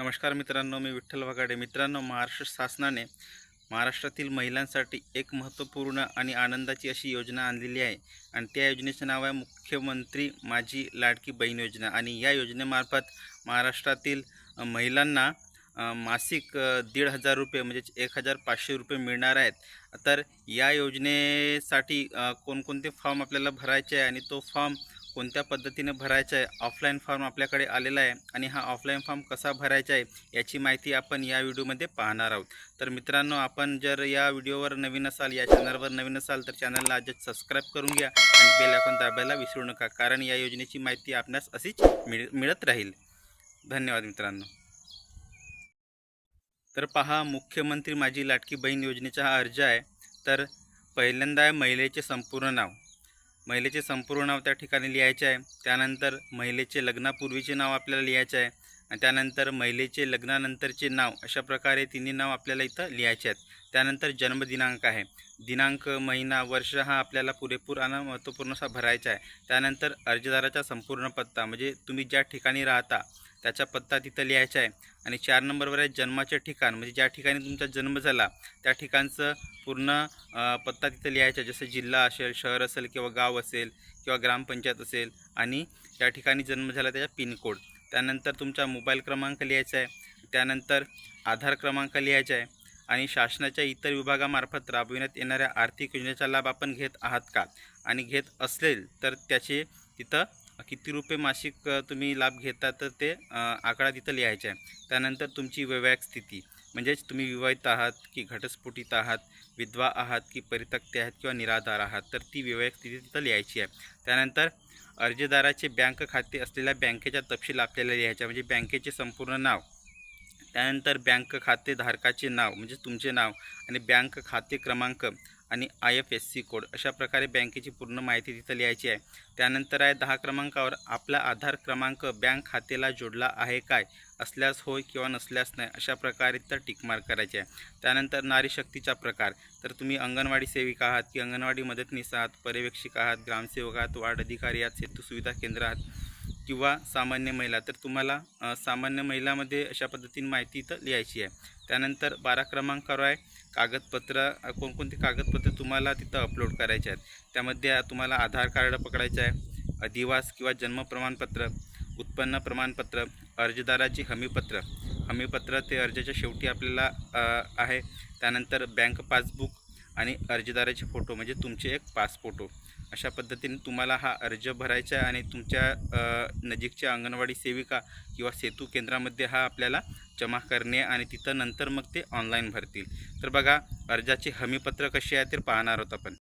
नमस्कार मित्रांनो मी विठ्ठल वगाडे मित्रांनो महाराष्ट्र शासनाने महाराष्ट्रातील महिलांसाठी एक महत्त्वपूर्ण आणि आनंदाची अशी योजना आणलेली आहे. आणि त्या योजनेचं नाव आहे मुख्यमंत्री माझी लाडकी बहीण योजना. आणि या योजनेमार्फत महाराष्ट्रातील महिलांना मासिक दीड हजार रुपये म्हणजेच एक हजार पाचशे रुपये मिळणार आहेत. तर या योजनेसाठी कोणकोणते फॉर्म आपल्याला भरायचे आहे आणि तो फॉर्म कोणत्या पद्धतीने भरायचा आहे? ऑफलाईन फॉर्म आपल्याकडे आलेला आहे आणि हा ऑफलाईन फॉर्म कसा भरायचा आहे याची माहिती आपण या व्हिडिओमध्ये पाहणार आहोत. तर मित्रांनो आपण जर या व्हिडिओवर नवीन असाल या चॅनलवर नवीन असाल तर चॅनलला आजच सबस्क्राईब करून घ्या आणि बेल आयकॉन दाबायला विसरू नका कारण या योजनेची माहिती आपणास अशीच मिळ मिळत राहील. धन्यवाद मित्रांनो. तर पहा मुख्यमंत्री माझी लाडकी बहीण योजनेचा हा अर्ज आहे. तर पहिल्यांदा आहे महिलेचे संपूर्ण नाव. महिलेचे संपूर्ण नाव त्या ठिकाणी लिहायचे आहे. त्यानंतर महिलेचे लग्नापूर्वीचे नाव आपल्याला लिहायचे आहे. आणि त्यानंतर महिलेचे लग्नानंतरचे नाव अशा प्रकारे तिन्ही नाव आपल्याला इथं लिहायचे आहेत. त्यानंतर जन्मदिनांक आहे. दिनांक महिना वर्ष हा आपल्याला पुरेपूर आणि महत्त्वपूर्ण असा भरायचा आहे. त्यानंतर अर्जदाराचा संपूर्ण पत्ता म्हणजे तुम्ही ज्या ठिकाणी राहता त्याचा पत्ता तिथं लिहायचा आहे. आणि चार नंबरवर आहे जन्माचे ठिकाण. म्हणजे ज्या ठिकाणी तुमचा जन्म झाला त्या ठिकाणचं पूर्ण पत्ता तिथं लिहायचा आहे. जसं जिल्हा असेल शहर असेल किंवा गाव असेल किंवा ग्रामपंचायत असेल आणि त्या ठिकाणी जन्म झाला त्याचा पिनकोड. त्यानंतर तुमचा मोबाईल क्रमांक लिहायचा आहे. त्यानंतर आधार क्रमांक लिहायचा आहे. आणि शासनाच्या इतर विभागामार्फत राबविण्यात येणाऱ्या आर्थिक योजनेचा लाभ आपण घेत आहात का? आणि घेत असेल तर त्याचे तिथं किती रुपये मासिक तुम्ही लाभ घेता तर ते आकडा तिथं लिहायचा आहे. त्यानंतर तुमची वैवाहिक स्थिती. म्हणजेच तुम्ही विवाहित आहात की घटस्फोटीत आहात विधवा आहात की परितक्ते आहात किंवा निराधार आहात तर ती वैवाहिक स्थिती तिथं लिहायची आहे. त्यानंतर अर्जदाराचे बँक खाते असलेल्या बँकेचा तपशील आपल्याला लिहायचा म्हणजे बँकेचे संपूर्ण नाव. त्यानंतर बँक खाते धारकाचे नाव म्हणजे तुमचे नाव आणि बँक खाते क्रमांक. आणि I F S C code अशा प्रकारे बँकेची पूर्ण माहिती तिथं लिहायची आहे. त्यानंतर आहे दहा क्रमांकावर आपला आधार क्रमांक बँक खात्याला जोडला आहे काय असल्यास होय किंवा नसल्यास नाही अशा प्रकारे तर टिकमार्क करायचे आहे. त्यानंतर नारी शक्तीचा प्रकार तर तुम्ही अंगणवाडी सेविका आहात की अंगणवाडी मदतनीस आहात पर्यवेक्षक आहात ग्रामसेवक आहात वार्ड अधिकारी आहात सेतू सुविधा केंद्र आहात किंवा सामान्य महिला तर तुम्हाला सामान्य महिलामध्ये अशा पद्धतीने माहिती इथं लिहायची आहे. त्यानंतर बारा क्रमांकावर आहे कागदपत्र कोणकोणते कागदपत्र तुम्हाला तिथं अपलोड करायचे आहेत. त्यामध्ये तुम्हाला आधार कार्ड पकडायचं आहे अधिवास किंवा जन्म प्रमाणपत्र उत्पन्न प्रमाणपत्र अर्जदाराची हमीपत्र. हमीपत्र ते अर्जाच्या शेवटी आपल्याला आहे. त्यानंतर बँक पासबुक आणि अर्जदाराचे फोटो म्हणजे तुमचे एक पासफोटो अशा पद्धतीने तुम्हाला हा अर्ज भरायचा आहे आणि तुमच्या नजीकच्या अंगणवाडी सेविका किंवा सेतू केंद्रामध्ये हा आपल्याला जमा करणे आणि तिथं नंतर मग ते ऑनलाईन भरतील. तर बघा अर्जाचे हमीपत्र कसे आहे ते पाहणार आहोत आपण.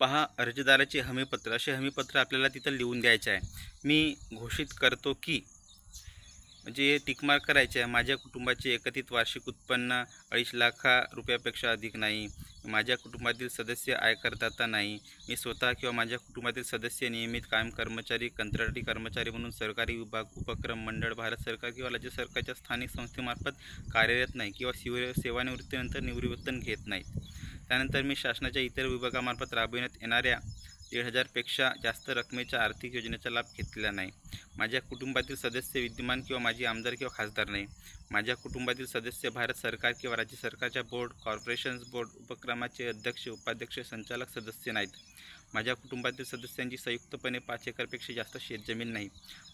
पहा अर्जदाराचे हमीपत्र. असे हमीपत्र आपल्याला तिथं लिहून द्यायचे आहे. मी घोषित करतो की म्हणजे टिकमार्क करायचे आहे. माझ्या कुटुंबाचे एकत्रित वार्षिक उत्पन्न अडीच लाखा रुपयापेक्षा अधिक नाही. माझ्या कुटुंबातील सदस्य आयकरदाता नाही. मी स्वतः किंवा माझ्या कुटुंबातील सदस्य नियमित कायम कर्मचारी कंत्राटी कर्मचारी म्हणून सरकारी विभाग उपक्रम मंडळ भारत सरकार किंवा राज्य सरकारच्या स्थानिक संस्थेमार्फत कार्यरत नाही किंवा शिव सेवानिवृत्तीनंतर निवृत्तन घेत नाहीत. त्यानंतर मी शासनाच्या इतर विभागामार्फत राबविण्यात येणाऱ्या दीड हजारपेक्षा जास्त रकमेच्या आर्थिक योजनेचा लाभ घेतलेला नाही. माझ्या कुटुंबातील सदस्य विद्यमान किंवा माझी आमदार किंवा खासदार नाही. माझ्या कुटुंबातील सदस्य भारत सरकार किंवा राज्य सरकारच्या बोर्ड कॉर्पोरेशन्स बोर्ड उपक्रमाचे अध्यक्ष उपाध्यक्ष संचालक सदस्य नाहीत. माझ्या कुटुंबातील सदस्यांची संयुक्तपणे पाच एकरपेक्षा जास्त शेतजमीन नाही.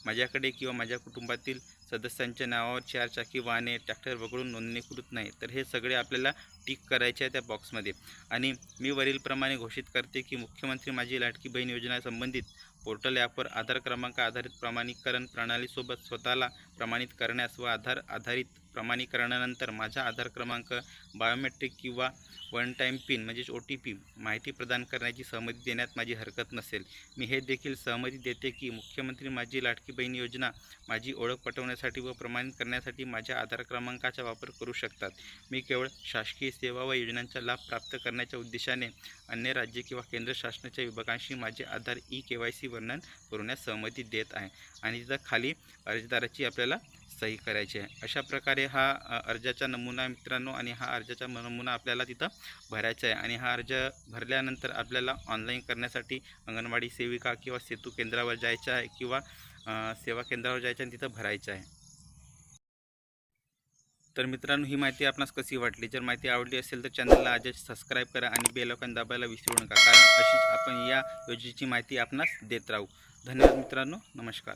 माझ्याकडे किंवा माझ्या कुटुंबातील सदस्यांच्या नावावर चारचाकी वाहने ट्रॅक्टर वगळून नोंदणीकृत नाही. तर हे सगळे आपल्याला टिक करायचे आहे त्या बॉक्समध्ये. आणि मी वरीलप्रमाणे घोषित करते की मुख्यमंत्री माझी लाडकी बहीण योजना संबंधित पोर्टल ॲपवर आधार क्रमांक आधारित प्रमाणीकरण प्रणालीसोबत स्वतःला प्रमाणित करण्यास व आधार आधारित प्रमाणीकरणानंतर माझा आधार क्रमांक बायोमेट्रिक किंवा वन टाईम पिन म्हणजेच ओ टी पी माहिती प्रदान करण्याची सहमती देण्यात माझी हरकत नसेल. मी हे देखील सहमती देते की मुख्यमंत्री माझी लाडकी बहीण योजना माझी ओळख पटवण्यासाठी व प्रमाणित करण्यासाठी माझ्या आधार क्रमांकाचा वापर करू शकतात. मी केवळ शासकीय सेवा व योजनांचा लाभ प्राप्त करण्याच्या उद्देशाने अन्य राज्य किंवा केंद्र शासनाच्या विभागांशी माझे Aadhaar E K Y C वर्णन करण्यास सहमती देत आहे. आणि तिथं खाली अर्जदाराची आपल्याला सही करायची आहे. अशा प्रकारे हा अर्जाचा नमुना मित्रांनो आणि हा अर्जाचा नमुना आपल्याला तिथं भरायचा आहे. आणि हा अर्ज भरल्यानंतर आपल्याला ऑनलाईन करण्यासाठी अंगणवाडी सेविका किंवा सेतू केंद्रावर जायचं आहे किंवा सेवा केंद्रावर जायचं आणि तिथं भरायचं आहे. तर मित्रांनो ही माहिती आपणास कशी वाटली? जर माहिती आवडली असेल तर चॅनलला आजच सबस्क्राईब करा आणि बेलॉकन दाबायला विसरू नका. कारण अशीच आपण या योजनेची माहिती आपणास देत राहू. धन्यवाद मित्रांनो. नमस्कार.